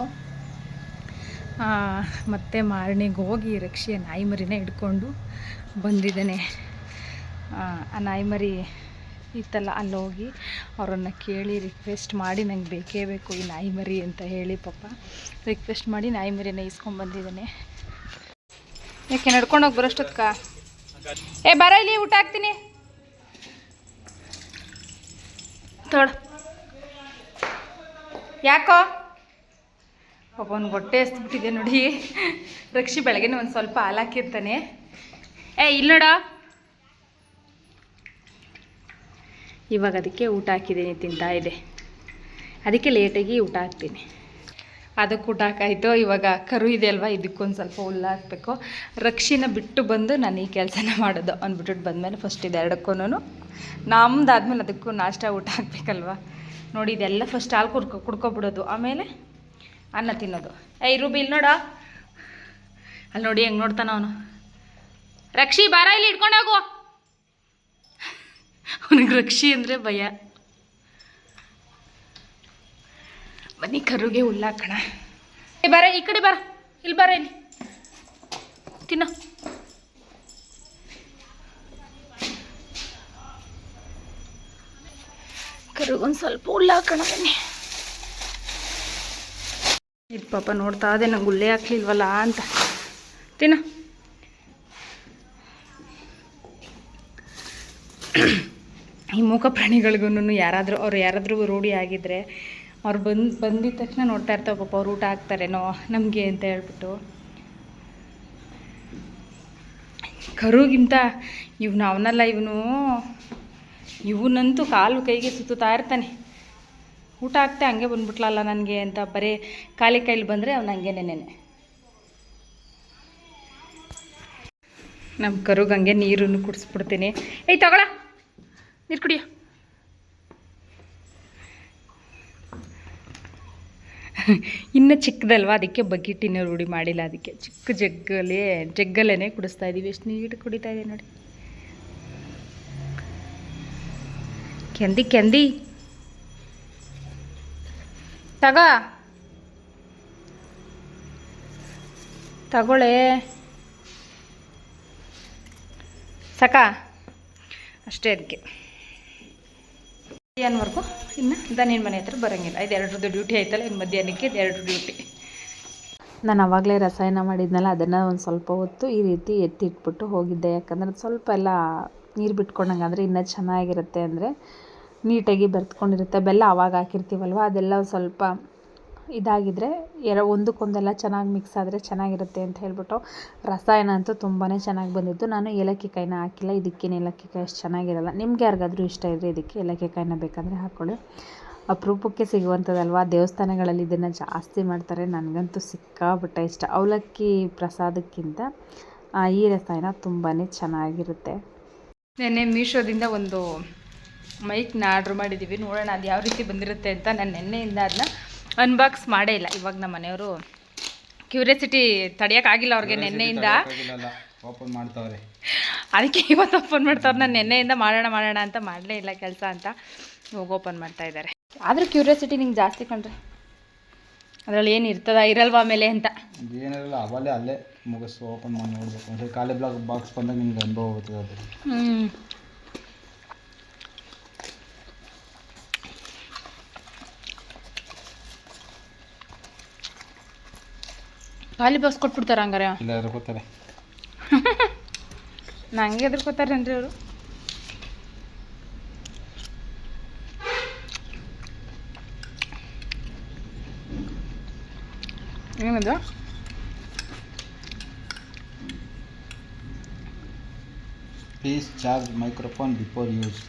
ಮತ್ತು ಮಾರಣಿಗೆ ಹೋಗಿ ರಕ್ಷೆಯ ನಾಯಿ ಮರಿನ ಹಿಡ್ಕೊಂಡು ಬಂದಿದ್ದೇನೆ. ಆ ನಾಯಿ ಮರಿ ಇತ್ತಲ್ಲ ಅಲ್ಲೋಗಿ ಅವರನ್ನು ಕೇಳಿ ರಿಕ್ವೆಸ್ಟ್ ಮಾಡಿ ನಂಗೆ ಬೇಕೇ ಬೇಕು ಈ ನಾಯಿ ಮರಿ ಅಂತ ಹೇಳಿ ಪಾಪ. ರಿಕ್ವೆಸ್ಟ್ ಮಾಡಿ ನಾಯಿ ಮರಿನ ಇಸ್ಕೊಂಡ್ಬಂದಿದ್ದಾನೆ ಯಾಕೆ ನಡ್ಕೊಂಡೋಗಿ ಬರೋಷ್ಟೊತ್ಕ? ಏ, ಬರ ಇಲ್ಲಿ, ಊಟ ಹಾಕ್ತೀನಿ. ತೊಳ. ಯಾಕೋ? ಅವ್ನು ಹೊಟ್ಟೆ ಎಸ್ಬಿಟ್ಟಿದೆ ನೋಡಿ. ರಕ್ಷಿ ಬೆಳಗ್ಗೆ ಒಂದು ಸ್ವಲ್ಪ ಹಾಲಾಕಿರ್ತಾನೆ ಏ ಇಲ್ಲಿ ನೋಡ. ಇವಾಗ ಅದಕ್ಕೆ ಊಟ ಹಾಕಿದ್ದೀನಿ, ತಿಂತಾ ಇದೆ. ಅದಕ್ಕೆ ಲೇಟಾಗಿ ಊಟ ಹಾಕ್ತೀನಿ. ಅದಕ್ಕೆ ಊಟ ಹಾಕಾಯ್ತು. ಇವಾಗ ಕರು ಇದೆ ಅಲ್ವಾ, ಇದಕ್ಕೊಂದು ಸ್ವಲ್ಪ ಹುಲ್ಲು ಹಾಕಬೇಕು. ರಕ್ಷಿನ ಬಿಟ್ಟು ಬಂದು ನಾನು ಈ ಕೆಲಸನ ಮಾಡೋದು ಅಂದ್ಬಿಟ್ಟು ಬಂದಮೇಲೆ ಫಸ್ಟ್ ಇದು ಎರಡಕ್ಕೂ ನಮ್ದಾದ್ಮೇಲೆ ಅದಕ್ಕೂ ನಾಷ್ಟ ಊಟ ಹಾಕ್ಬೇಕಲ್ವ? ನೋಡಿ, ಇದೆಲ್ಲ ಫಸ್ಟ್ ಹಾಲು ಕುಡ್ಕೊ ಕುಡ್ಕೊಬಿಡೋದು. ಆಮೇಲೆ? ಅನ್ನ ತಿನ್ನೋದು. ಏಯ್ ರೂಬಿ ಇಲ್ಲಿ ನೋಡ. ಅಲ್ಲಿ ನೋಡಿ, ಹೆಂಗೆ ನೋಡ್ತಾನ ಅವನು. ರಕ್ಷಿ, ಬಾರ ಇಲ್ಲಿ ಇಟ್ಕೊಂಡೋಗು ಅವನಿಗೆ ರಕ್ಷಿ ಅಂದರೆ ಭಯ. ಬನ್ನಿ, ಕರುಗೆ ಹುಲ್ಲಾಕಣ ಏ, ಬರ, ಈ ಕಡೆ ಬರ. ಇಲ್ಲಿ ಬರ ಇಲ್ಲಿ. ತಿನ್ನೋ. ಕರುಗೊಂದು ಸ್ವಲ್ಪ ಹುಲ್ಲಾಕಣ ಬನ್ನಿ. ಇದು ಪಾಪ ನೋಡ್ತಾ ಅದೇ ನಂಗೆ ಗುಳ್ಳೆ ಹಾಕ್ಲಿಲ್ವಲ್ಲ ಅಂತ. ತಿನ್ನ. ಈ ಮೂಕ ಪ್ರಾಣಿಗಳಿಗೂ ಯಾರಾದರೂ ಅವ್ರು ಯಾರಾದರೂ ರೂಢಿ ಆಗಿದ್ದರೆ ಅವ್ರು ಬಂದು, ಬಂದಿದ ತಕ್ಷಣ ನೋಡ್ತಾ ಇರ್ತಾವೆ ಪಾಪ ಅವ್ರು ಊಟ ಹಾಕ್ತಾರೇನೋ ನಮಗೆ ಅಂತ ಹೇಳ್ಬಿಟ್ಟು. ಕರುಗಿಂತ ಇವ್ನು ಅವನಲ್ಲ ಇವನು. ಇವನಂತೂ ಕಾಲು ಕೈಗೆ ಸುತ್ತುತ್ತಾ ಇರ್ತಾನೆ. ಊಟ ಆಗ್ತೆ ಹಂಗೆ ಬಂದ್ಬಿಟ್ಲಲ್ಲ ನನಗೆ ಅಂತ ಬರೀ ಖಾಲಿ ಕೈಲಿ ಬಂದರೆ ಅವ್ನು ಹಂಗೆ ನೆನೆ ನಮ್ಮ ಕರುಗೆ ಹಂಗೆ ನೀರನ್ನು ಕುಡಿಸ್ಬಿಡ್ತೀನಿ. ಏಯ್ ತಗೊಳ ನೀರು ಕುಡಿಯ. ಇನ್ನು ಚಿಕ್ಕದಲ್ವಾ, ಅದಕ್ಕೆ ಬಗ್ಗಿಟ್ಟಿನ ರೂಢಿ ಮಾಡಿಲ್ಲ ಅದಕ್ಕೆ. ಚಿಕ್ಕ ಜಗ್ಗಲ್ಲಿ ಜಗ್ಗಲ್ಲೇ ಕುಡಿಸ್ತಾ ಇದ್ದೀವಿ ಎಷ್ಟು ನೀರು ಕುಡಿತಾ ಇದೆ ನೋಡಿ. ಕೆಂದಿ ಕೆಂದಿ. ತಗ. ತಗೊಳ್ಳೆ. ಸಕ. ಅಷ್ಟೇ ಅದಕ್ಕೆ. ಮಧ್ಯಾಹ್ನವರೆಗೂ ಇನ್ನು ದನಿನ ಮನೆ ಹತ್ರ ಬರೋಂಗಿಲ್ಲ. ಇದು ಎರಡರದ್ದು ಡ್ಯೂಟಿ ಆಯ್ತಲ್ಲ ಇನ್ನು ಮಧ್ಯಾಹ್ನಕ್ಕೆ ಇದು ಎರಡು ಡ್ಯೂಟಿ ನಾನು ಆವಾಗಲೇ ರಸಾಯನ ಮಾಡಿದ್ನಲ್ಲ, ಅದನ್ನು ಒಂದು ಸ್ವಲ್ಪ ಹೊತ್ತು ಈ ರೀತಿ ಎತ್ತಿಟ್ಬಿಟ್ಟು ಹೋಗಿದ್ದೆ. ಯಾಕಂದ್ರೆ ಸ್ವಲ್ಪ ಎಲ್ಲ ನೀರು ಬಿಟ್ಕೊಂಡಂಗೆ ಅಂದರೆ ಇನ್ನೂ ಚೆನ್ನಾಗಿರುತ್ತೆ ಅಂದರೆ ನೀಟಾಗಿ ಬೆರೆತ್ಕೊಂಡಿರುತ್ತೆ. ಬೆಲ್ಲ ಆವಾಗ ಹಾಕಿರ್ತೀವಲ್ವ? ಅದೆಲ್ಲ ಸ್ವಲ್ಪ ಇದಾಗಿದ್ದರೆ ಎರ, ಒಂದಕ್ಕೊಂದೆಲ್ಲ ಚೆನ್ನಾಗಿ ಮಿಕ್ಸ್ ಆದರೆ ಚೆನ್ನಾಗಿರುತ್ತೆ ಅಂತ ಹೇಳ್ಬಿಟ್ಟು ರಸಾಯನ ಅಂತೂ ತುಂಬಾ ಚೆನ್ನಾಗಿ ಬಂದಿತ್ತು. ನಾನು ಏಲಕ್ಕಿ ಕಾಯಿನ ಹಾಕಿಲ್ಲ. ಇದಕ್ಕೇನು ಏಲಕ್ಕಿ ಕಾಯಿ ಅಷ್ಟು ಚೆನ್ನಾಗಿರಲ್ಲ. ನಿಮ್ಗೆ ಯಾರಿಗಾದರೂ ಇಷ್ಟ ಇದ್ದರೆ ಇದಕ್ಕೆ ಏಲಕ್ಕಿ ಕಾಯಿನ ಬೇಕಾದರೆ ಹಾಕ್ಕೊಳ್ಳಿ ಅಪರೂಪಕ್ಕೆ ಸಿಗುವಂಥದ್ದಲ್ವ? ದೇವಸ್ಥಾನಗಳಲ್ಲಿ ಇದನ್ನು ಜಾಸ್ತಿ ಮಾಡ್ತಾರೆ. ನನಗಂತೂ ಸಿಕ್ಕಾಬಿಟ್ಟೆ ಇಷ್ಟ. ಅವಲಕ್ಕಿ ಪ್ರಸಾದಕ್ಕಿಂತ ಈ ರಸಾಯನ ತುಂಬಾ ಚೆನ್ನಾಗಿರುತ್ತೆ. ನೆನ್ನೆ ಮೀಶೋದಿಂದ ಒಂದು ಮೈಕ್ನ ಆರ್ಡ್ರ್ ಮಾಡಿದ್ದೀವಿ ನೋಡೋಣ ಅದು ಯಾವ ರೀತಿ ಬಂದಿರುತ್ತೆ ಅಂತ ನಾನು ನಿನ್ನೆಯಿಂದ ಅದನ್ನ ಅನ್ಬಾಕ್ಸ್ ಮಾಡೇ ಇಲ್ಲ. ಇವಾಗ ನಮ್ಮ ಮನೆಯವರು ಕ್ಯೂರಿಯಾಸಿಟಿ ತಡೆಯೋಕ್ಕಾಗಿಲ್ಲ ಅವ್ರಿಗೆ ನೆನ್ನೆಯಿಂದ. ಓಪನ್ ಮಾಡ್ತಾವ್ರೆ. ಅದಕ್ಕೆ ಇವತ್ತು ಓಪನ್ ಮಾಡ್ತಾವ್ರೆ ನಾನು ನೆನ್ನೆಯಿಂದ ಮಾಡೋಣ ಮಾಡೋಣ ಅಂತ ಮಾಡಲೇ ಇಲ್ಲ ಕೆಲಸ ಅಂತ ಇವಾಗ ಓಪನ್ ಮಾಡ್ತಾ ಇದ್ದಾರೆ ಆದರೂ ಕ್ಯೂರಿಯಾಸಿಟಿ ನಿಂಗೆ ಜಾಸ್ತಿ ಕಂಡ್ರೆ ಅದರಲ್ಲಿ ಏನು ಇರ್ತದ ಇರಲ್ವಾ ಆಮೇಲೆ ಅಂತ. ಏನಿರಲ್ಲ ಅವಲ್ಲೇ ಅಲ್ಲೇ ಮುಗಿಸ್ ಓಪನ್ ಮಾಡಿ ನೋಡ್ಬೇಕು. ಅಂದರೆ ಖಾಲಿ ಬ್ಲಾಕ್ ಬಾಕ್ಸ್ ಬಂದಾಗ ನಿಮ್ಗೆ ಅನುಭವ ಹೋಗ್ತದೆ ಅದು ಹ್ಞೂ ಖಾಲಿ ಬಸ್ ಕೊಟ್ಬಿಡ್ತಾರ ಹಂಗಾರೆ. ಇಲ್ಲ ಗೊತ್ತಾರೆ ನಂಗೆ ಎದ್ರಕೋತಾರೇನ್ರಿ ಅವರು? ಏನದು? Please charge microphone before use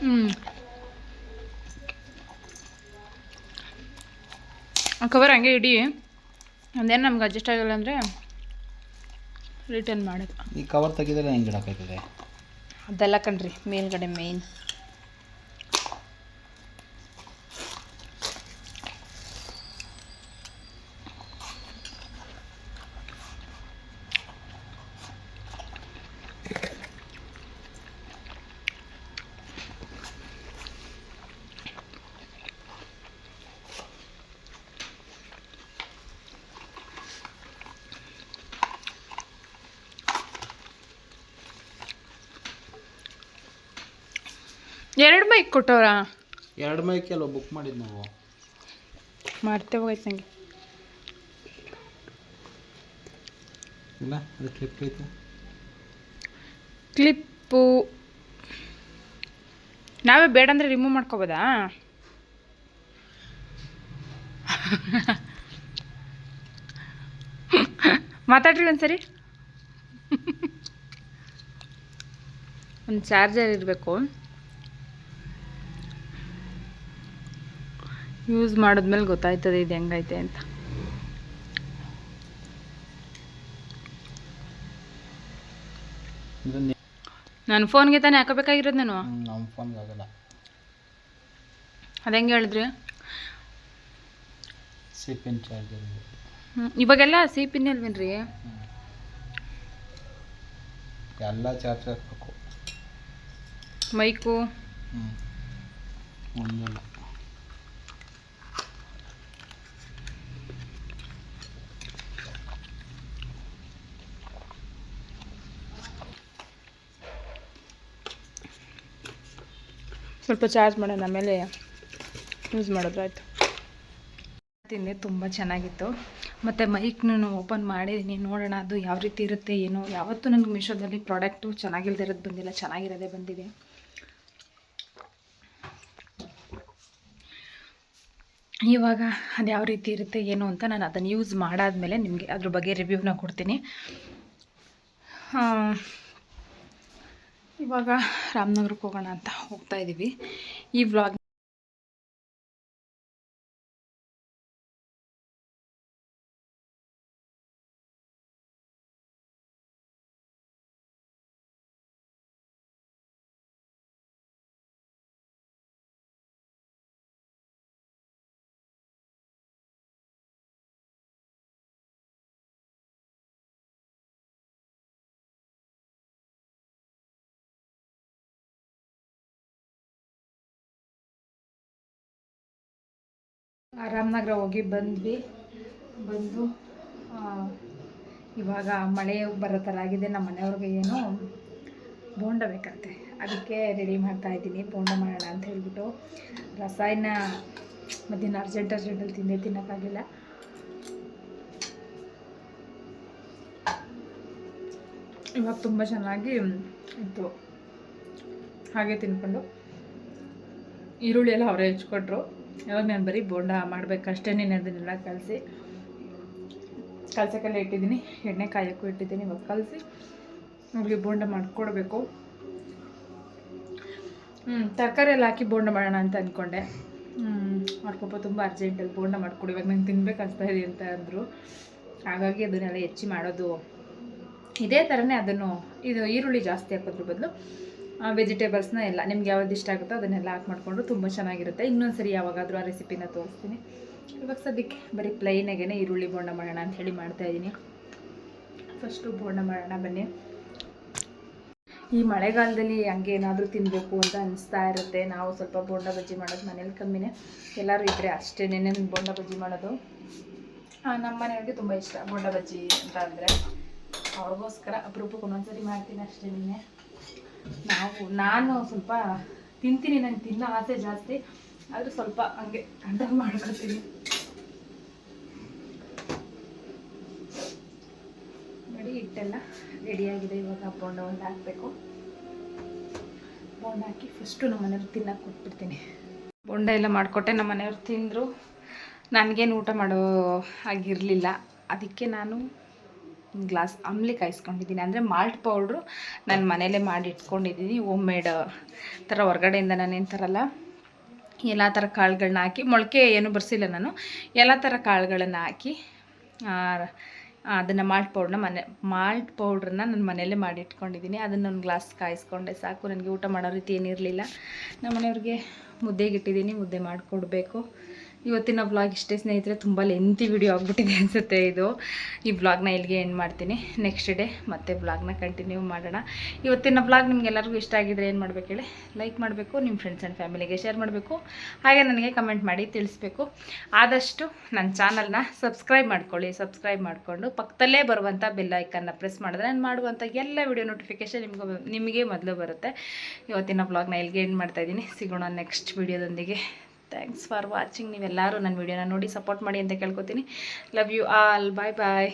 ಹ್ಞೂ ಕವರ್ ಹಂಗೆ ಇಡಿ. ಒಂದೇನು ನಮ್ಗೆ ಅಡ್ಜಸ್ಟ್ ಆಗಿಲ್ಲ ಅಂದರೆ ರಿಟರ್ನ್ ಮಾಡೋದು. ಈ ಕವರ್ ತೆಗೆದ್ರೆ ಹೆಂಗೆ ಇಡೋಕ್ಕಾಯ್ತದೆ ಅದೆಲ್ಲ ಕಣ್ರಿ ಮೇಲ್ಗಡೆ ಮೇಯ್ನ್ ಎರಡು ಮೈಕ್ ಕೊಟ್ಟವ್ರಾ? ಎರಡು ಮೈಕ್ ಅಲ್ವ ಬುಕ್ ಮಾಡಿದ್ದು ನಾವು? ಮಾಡ್ತೇವೆ ಹೋಗೈತೆ ನಂಗೆ. ಇಲ್ಲ ಅದು ಕ್ಲಿಪ್ ಐತೆ. ಕ್ಲಿಪ್ಪು ನಾವೇ ಬೇಡ ಅಂದರೆ ರಿಮೂವ್ ಮಾಡ್ಕೋಬೋದಾ? ಮಾತಾಡ್ರಿ ಒಂದ್ಸರಿ. ಒಂದು ಚಾರ್ಜರ್ ಇರಬೇಕು. ಯೂಸ್ ಮಾಡಿದ್ಮೇಲೆ ಗೊತ್ತಾಯ್ತದೆ ಇದು ಹೆಂಗೈತೆ ಅಂತ. ನನ್ನ ಫೋನ್ಗೆ ತಾನೇ ಹಾಕಬೇಕಾಗಿರೋದು ನಾನು? ಹ್ಮ್, ನಮ್ಮ ಫೋನ್ಗೆ ಆಗಲ್ಲ ಅದು ಹೆಂಗೆ ಹೇಳಿದ್ರಿ? ಇವಾಗೆಲ್ಲ ಸಿ ಪಿನ್ ಅಲ್ವೇನ್ರಿ ಎಲ್ಲ ಚಾರ್ಜ್ ಹಾಕ್ಬೇಕು. ಮೈಕು? ಸ್ವಲ್ಪ ಚಾರ್ಜ್ ಮಾಡೋಣ, ಆಮೇಲೆ ಯೂಸ್ ಮಾಡಿದ್ರೆ ಆಯಿತು. ತಿಂದೆ, ತುಂಬ ಚೆನ್ನಾಗಿತ್ತು. ಮತ್ತು ಮೈಕ್ನು ಓಪನ್ ಮಾಡಿದ್ದೀನಿ ನೋಡೋಣ ಅದು ಯಾವ ರೀತಿ ಇರುತ್ತೆ, ಏನು. ಯಾವತ್ತೂ ನನಗೆ ಮೀಶೋದಲ್ಲಿ ಪ್ರಾಡಕ್ಟು ಚೆನ್ನಾಗಿಲ್ದಿರೋದು ಬಂದಿಲ್ಲ, ಚೆನ್ನಾಗಿರೋದೇ ಬಂದಿದೆ. ಇವಾಗ ಅದು ಯಾವ ರೀತಿ ಇರುತ್ತೆ, ಏನು ಅಂತ ನಾನು ಅದನ್ನು ಯೂಸ್ ಮಾಡಾದ್ಮೇಲೆ ನಿಮಗೆ ಅದ್ರ ಬಗ್ಗೆ ರಿವ್ಯೂನ ಕೊಡ್ತೀನಿ. ಇವಾಗ ರಾಮನಗರಕ್ಕೆ ಹೋಗೋಣ ಅಂತ ಹೋಗ್ತಾ ಇದ್ದೀವಿ. ಈ ವ್ಲಾಗ್ ರಾಮನಗರ ಹೋಗಿ ಬಂದ್ವಿ. ಬಂದು ಇವಾಗ ಮಳೆ ಬರೋ ಥರ ಆಗಿದೆ. ನಮ್ಮ ಮನೆಯವ್ರಿಗೆ ಏನು ಬೋಂಡ ಬೇಕಂತೆ. ಅದಕ್ಕೆ ರೆಡಿ ಮಾಡ್ತಾ ಇದ್ದೀನಿ. ಬೋಂಡ ಮಾಡೋಣ ಅಂತ ಹೇಳ್ಬಿಟ್ಟು. ರಸಾಯನ ಮಧ್ಯಾಹ್ನ ಅರ್ಜೆಂಟ್ ಅರ್ಜೆಂಟಲ್ಲಿ ತಿಂದೇ, ತಿನ್ನೋಕ್ಕಾಗಿಲ್ಲ. ಇವಾಗ ತುಂಬ ಚೆನ್ನಾಗಿ ಇತ್ತು ಹಾಗೆ ತಿನ್ಕೊಂಡು. ಈರುಳ್ಳಿ ಎಲ್ಲ ಅವರೇ ಹೆಚ್ಕೊಟ್ರು. ಇವಾಗ ನಾನು ಬರೀ ಬೋಂಡ ಮಾಡಬೇಕಷ್ಟೇ ಅದನ್ನೆಲ್ಲ ಕಲಸಿ. ಕಲಸಕ್ಕೆಲ್ಲ ಇಟ್ಟಿದ್ದೀನಿ, ಎಣ್ಣೆ ಕಾಯೋಕ್ಕೂ ಇಟ್ಟಿದ್ದೀನಿ ಇವಾಗ ಕಲಸಿ. ಅವ್ರಿಗೆ ಬೋಂಡ ಮಾಡಿಕೊಡ್ಬೇಕು. ಹ್ಞೂ ತರಕಾರಿ ಎಲ್ಲ ಹಾಕಿ ಬೋಂಡ ಮಾಡೋಣ ಅಂತ ಅಂದ್ಕೊಂಡೆ ಅವ್ರ ಪಾಪ ತುಂಬ ಅರ್ಜೆಂಟಲ್ಲಿ ಬೋಂಡ ಮಾಡಿಕೊಡಿ, ಇವಾಗ ನಂಗೆ ತಿನ್ಬೇಕು ಇದೆ ಅಂತ ಅಂದರು. ಹಾಗಾಗಿ ಅದನ್ನೆಲ್ಲ ಹೆಚ್ಚಿ ಮಾಡೋದು. ಇದೇ ಥರನೇ ಅದನ್ನು, ಇದು ಈರುಳ್ಳಿ ಜಾಸ್ತಿ ಹಾಕೋದ್ರ ಬದಲು ವೆಜಿಟೇಬಲ್ಸ್ನ ಎಲ್ಲ, ನಿಮ್ಗೆ ಯಾವ್ದು ಇಷ್ಟ ಆಗುತ್ತೋ ಅದನ್ನೆಲ್ಲ ಹಾಕಿ ಮಾಡಿಕೊಂಡು ತುಂಬ ಚೆನ್ನಾಗಿರುತ್ತೆ. ಇನ್ನೊಂದು ಸರಿ ಯಾವಾಗಾದರೂ ಆ ರೆಸಿಪಿನ ತೋರಿಸ್ತೀನಿ. ಇವಾಗ ಸದ್ಯಕ್ಕೆ ಬರೀ ಪ್ಲೈನಾಗೇ ಈರುಳ್ಳಿ ಬೋಂಡ ಮಾಡೋಣ ಅಂತ ಹೇಳಿ ಮಾಡ್ತಾಯಿದ್ದೀನಿ ಫಸ್ಟು ಬೋಂಡ ಮಾಡೋಣ, ಬನ್ನಿ. ಈ ಮಳೆಗಾಲದಲ್ಲಿ ಹಂಗೆ ಏನಾದರೂ ತಿನ್ನಬೇಕು ಅಂತ ಅನಿಸ್ತಾ ಇರುತ್ತೆ. ನಾವು ಸ್ವಲ್ಪ ಬೋಂಡ ಬಜ್ಜಿ ಮಾಡೋದು ಮನೇಲಿ ಕಮ್ಮಿನೇ. ಎಲ್ಲರೂ ಇದ್ದರೆ ಅಷ್ಟೇ ಬೋಂಡ ಬಜ್ಜಿ ಮಾಡೋದು. ನಮ್ಮ ಮನೆಯವ್ರಿಗೆ ತುಂಬ ಇಷ್ಟ ಬೋಂಡ ಬಜ್ಜಿ ಅಂತ ಅಂದರೆ. ಅವ್ರಿಗೋಸ್ಕರ ಅಪರೂಪಕ್ಕೆ ಒಂದೊಂದ್ಸರಿ ಮಾಡ್ತೀನಿ ಅಷ್ಟೇ ನಿನ್ನೆ. ನಾವು, ನಾನು ಸ್ವಲ್ಪ ತಿಂತೀನಿ, ನಂಗೆ ತಿನ್ನೋ ಆಸೆ ಜಾಸ್ತಿ. ಆದರೂ ಸ್ವಲ್ಪ ಹಂಗೆ ಕಂಟ್ರೋಲ್ ಮಾಡ್ಕೊತೀನಿ. ನೋಡಿ, ಹಿಟ್ಟೆಲ್ಲ ರೆಡಿಯಾಗಿದೆ ಇವಾಗ ಬೋಂಡ ಒಂದು ಹಾಕಬೇಕು. ಬೋಂಡ ಹಾಕಿ ಫಸ್ಟು ನಮ್ಮ ಮನೆಯವ್ರು ತಿನ್ನಕ್ಕೆ ಕೊಟ್ಬಿಡ್ತೀನಿ. ಬೋಂಡ ಎಲ್ಲ ಮಾಡಿಕೊಟ್ಟೆ. ನಮ್ಮ ಮನೆಯವ್ರು ತಿಂದರು. ನನಗೇನು ಊಟ ಮಾಡೋ ಆಗಿರಲಿಲ್ಲ ಅದಕ್ಕೆ ನಾನು ಒಂದು ಗ್ಲಾಸ್ ಅಂಬ್ಲಿ ಕಾಯಿಸ್ಕೊಂಡಿದ್ದೀನಿ ಅಂದರೆ ಮಾಲ್ಟ್ ಪೌಡ್ರು ನಾನು ಮನೇಲೇ ಮಾಡಿ ಇಟ್ಕೊಂಡಿದ್ದೀನಿ. ಹೋಮ್ ಮೇಡ್ ಥರ ಹೊರಗಡೆಯಿಂದ ನಾನೇನು ತರಲ್ಲ ಎಲ್ಲ ಥರ ಕಾಳುಗಳನ್ನ ಹಾಕಿ, ಮೊಳಕೆ ಏನು ಬರ್ಸಿಲ್ಲ ನಾನು. ಎಲ್ಲ ಥರ ಕಾಳುಗಳನ್ನು ಹಾಕಿ ಅದನ್ನು ಮಾಲ್ಟ್ ಪೌಡ್ರನ್ನ ಮನೆ, ಮಾಲ್ಟ್ ಪೌಡ್ರನ್ನ ನಾನು ಮನೆಯಲ್ಲೇ ಮಾಡಿ ಇಟ್ಕೊಂಡಿದ್ದೀನಿ. ಅದನ್ನು ಒಂದು ಗ್ಲಾಸ್ ಕಾಯಿಸ್ಕೊಂಡೆ ಸಾಕು. ನನಗೆ ಊಟ ಮಾಡೋ ರೀತಿ ಏನಿರಲಿಲ್ಲ. ನಮ್ಮ ಮನೆಯವ್ರಿಗೆ ಮುದ್ದೆಗೆ ಇಟ್ಟಿದ್ದೀನಿ. ಮುದ್ದೆ ಮಾಡಿಕೊಡ್ಬೇಕು. ಇವತ್ತಿನ ವ್ಲಾಗ್ ಇಷ್ಟೇ ಸ್ನೇಹಿತರೆ, ತುಂಬ ಲೆಂತಿ ವಿಡಿಯೋ ಆಗಿಬಿಟ್ಟಿದೆ ಅನಿಸುತ್ತೆ ಇದು. ಈ ವ್ಲಾಗ್ನ ಇಲ್ಲಿಗೆ ಏನು ಮಾಡ್ತೀನಿ. ನೆಕ್ಸ್ಟ್ ಡೇ ಮತ್ತೆ ವ್ಲಾಗ್ನ ಕಂಟಿನ್ಯೂ ಮಾಡೋಣ. ಇವತ್ತಿನ ವ್ಲಾಗ್ ನಿಮಗೆಲ್ಲರಿಗೂ ಇಷ್ಟ ಆಗಿದ್ರೆ ಏನು ಮಾಡಬೇಕು ಹೇಳಿ? ಲೈಕ್ ಮಾಡಬೇಕು ನಿಮ್ಮ ಫ್ರೆಂಡ್ಸ್ ಆ್ಯಂಡ್ ಫ್ಯಾಮಿಲಿಗೆ ಶೇರ್ ಮಾಡಬೇಕು. ಹಾಗೆ ನನಗೆ ಕಮೆಂಟ್ ಮಾಡಿ ತಿಳಿಸ್ಬೇಕು. ಆದಷ್ಟು ನನ್ನ ಚಾನಲ್ನ ಸಬ್ಸ್ಕ್ರೈಬ್ ಮಾಡ್ಕೊಳ್ಳಿ. ಸಬ್ಸ್ಕ್ರೈಬ್ ಮಾಡಿಕೊಂಡು ಪಕ್ಕದಲ್ಲೇ ಬರುವಂಥ ಬೆಲ್ ಐಕನ್ನ ಪ್ರೆಸ್ ಮಾಡಿದ್ರೆ ನಾನು ಮಾಡುವಂಥ ಎಲ್ಲ ವಿಡಿಯೋ ನೋಟಿಫಿಕೇಷನ್ ನಿಮ್ಗೆ ನಿಮಗೆ ಮೊದಲು ಬರುತ್ತೆ. ಇವತ್ತಿನ ವ್ಲಾಗ್ನ ಇಲ್ಲಿಗೆ ಏನು ಮಾಡ್ತಾಯಿದ್ದೀನಿ ಸಿಗೋಣ ನೆಕ್ಸ್ಟ್ ವಿಡಿಯೋದೊಂದಿಗೆ ಥ್ಯಾಂಕ್ಸ್ ಫಾರ್ ವಾಚಿಂಗ್ ನೀವೆಲ್ಲರೂ ನನ್ನ ವಿಡಿಯೋನ ನೋಡಿ ಸಪೋರ್ಟ್ ಮಾಡಿ ಅಂತ ಕೇಳ್ಕೊತೀನಿ. Love you all bye bye